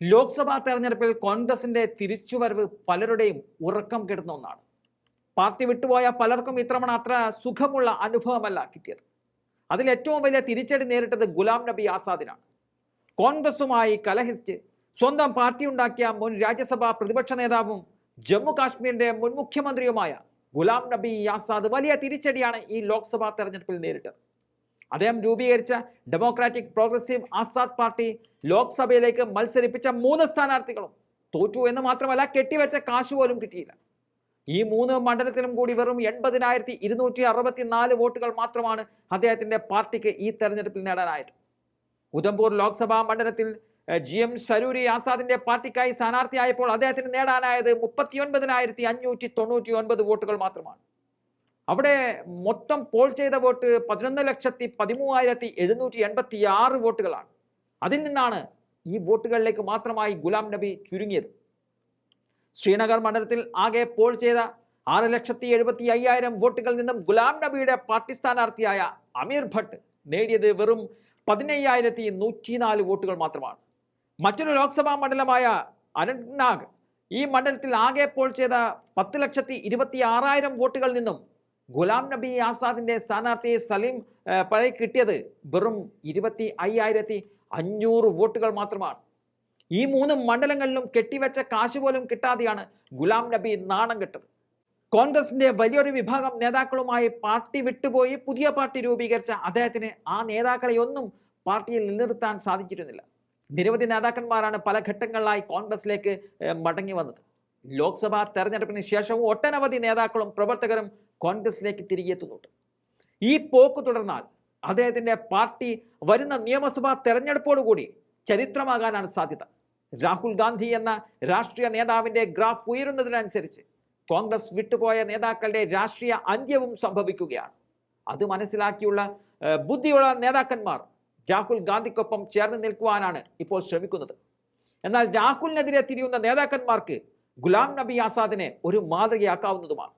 ലോക്സഭാ തെരഞ്ഞെടുപ്പിൽ കോൺഗ്രസിന്റെ തിരിച്ചുവരവ് പലരുടെയും ഉറക്കം കെടുന്ന ഒന്നാണ്. പാർട്ടി വിട്ടുപോയ പലർക്കും ഇത്തവണ അത്ര സുഖമുള്ള അനുഭവമല്ല കിട്ടിയത്. അതിൽ ഏറ്റവും വലിയ തിരിച്ചടി നേരിട്ടത് ഗുലാം നബി ആസാദിനാണ്. കോൺഗ്രസുമായി കലഹിച്ച് സ്വന്തം പാർട്ടി ഉണ്ടാക്കിയ മുൻ രാജ്യസഭാ പ്രതിപക്ഷ നേതാവും ജമ്മു കാശ്മീരിന്റെ മുൻ മുഖ്യമന്ത്രിയുമായ ഗുലാം നബി ആസാദ് വലിയ തിരിച്ചടിയാണ് ഈ ലോക്സഭാ തെരഞ്ഞെടുപ്പിൽ നേരിട്ടത്. അദ്ദേഹം രൂപീകരിച്ച ഡെമോക്രാറ്റിക് പ്രോഗ്രസീവ് ആസാദ് പാർട്ടി ലോക്സഭയിലേക്ക് മത്സരിപ്പിച്ച മൂന്ന് സ്ഥാനാർത്ഥികളും തോറ്റു എന്ന് മാത്രമല്ല കെട്ടിവെച്ച കാശ് പോലും കിട്ടിയില്ല. ഈ മൂന്ന് മണ്ഡലത്തിലും കൂടി വെറും എൺപതിനായിരത്തി ഇരുന്നൂറ്റി അറുപത്തി നാല് വോട്ടുകൾ മാത്രമാണ് അദ്ദേഹത്തിന്റെ പാർട്ടിക്ക് ഈ തെരഞ്ഞെടുപ്പിൽ നേടാനായത്. ഉധംപൂർ ലോക്സഭാ മണ്ഡലത്തിൽ ജി എം സരൂരി ആസാദിന്റെ പാർട്ടിക്കായി സ്ഥാനാർത്ഥിയായപ്പോൾ അദ്ദേഹത്തിന് നേടാനായത് മുപ്പത്തി ഒൻപതിനായിരത്തി അഞ്ഞൂറ്റി തൊണ്ണൂറ്റി ഒൻപത് വോട്ടുകൾ മാത്രമാണ്. അവിടെ മൊത്തം പോൾ ചെയ്ത വോട്ട് പതിനൊന്ന് ലക്ഷത്തി പതിമൂവായിരത്തി എഴുന്നൂറ്റി എൺപത്തി ആറ് വോട്ടുകളാണ്. അതിൽ നിന്നാണ് ഈ വോട്ടുകളിലേക്ക് മാത്രമായി ഗുലാം നബി ചുരുങ്ങിയത്. ശ്രീനഗർ മണ്ഡലത്തിൽ ആകെ പോൾ ചെയ്ത ആറ് ലക്ഷത്തി എഴുപത്തി അയ്യായിരം വോട്ടുകളിൽ നിന്നും ഗുലാം നബിയുടെ പാർട്ടി സ്ഥാനാർത്ഥിയായ അമീർ ഭട്ട് നേടിയത് വെറും പതിനയ്യായിരത്തി നൂറ്റിനാല് വോട്ടുകൾ മാത്രമാണ്. മറ്റൊരു ലോക്സഭാ മണ്ഡലമായ അനന്ത്നാഗ് ഈ മണ്ഡലത്തിൽ ആകെ പോൾ ചെയ്ത പത്ത് ലക്ഷത്തി ഇരുപത്തി ആറായിരം വോട്ടുകളിൽ നിന്നും ഗുലാം നബി ആസാദിന്റെ സ്ഥാനാർത്ഥി സലീം പഴയ കിട്ടിയത് വെറും ഇരുപത്തി അയ്യായിരത്തി അഞ്ഞൂറ് വോട്ടുകൾ മാത്രമാണ്. ഈ മൂന്ന് മണ്ഡലങ്ങളിലും കെട്ടിവെച്ച കാശ് പോലും കിട്ടാതെയാണ് ഗുലാം നബി നാണം കെട്ടത്. കോൺഗ്രസിന്റെ വലിയൊരു വിഭാഗം നേതാക്കളുമായി പാർട്ടി വിട്ടുപോയി പുതിയ പാർട്ടി രൂപീകരിച്ച അദ്ദേഹത്തിന് ആ നേതാക്കളെയൊന്നും പാർട്ടിയിൽ നിലനിർത്താൻ സാധിച്ചിരുന്നില്ല. നിരവധി നേതാക്കന്മാരാണ് പല ഘട്ടങ്ങളിലായി കോൺഗ്രസിലേക്ക് മടങ്ങി വന്നത്. ലോക്സഭാ തെരഞ്ഞെടുപ്പിന് ശേഷവും ഒട്ടനവധി നേതാക്കളും പ്രവർത്തകരും കോൺഗ്രസിലേക്ക് തിരികെ എത്തുന്നുണ്ട്. ഈ പോക്ക് തുടർന്നാൽ അദ്ദേഹത്തിന്റെ പാർട്ടി വരുന്ന നിയമസഭാ തെരഞ്ഞെടുപ്പോടുകൂടി ചരിത്രമാകാനാണ് സാധ്യത. രാഹുൽ ഗാന്ധി എന്ന രാഷ്ട്രീയ നേതാവിന്റെ ഗ്രാഫ് ഉയരുന്നതിനനുസരിച്ച് കോൺഗ്രസ് വിട്ടുപോയ നേതാക്കളുടെ രാഷ്ട്രീയ അന്ത്യവും സംഭവിക്കുകയാണ്. അത് മനസ്സിലാക്കിയുള്ള ബുദ്ധിയുള്ള നേതാക്കന്മാർ രാഹുൽ ഗാന്ധിക്കൊപ്പം ചേർന്ന് നിൽക്കുവാനാണ് ഇപ്പോൾ ശ്രമിക്കുന്നത്. എന്നാൽ രാഹുലിനെതിരെ തിരിയുന്ന നേതാക്കന്മാർക്ക് ഗുലാം നബി ആസാദിനെ ഒരു മാതൃകയാക്കാവുന്നതുമാണ്.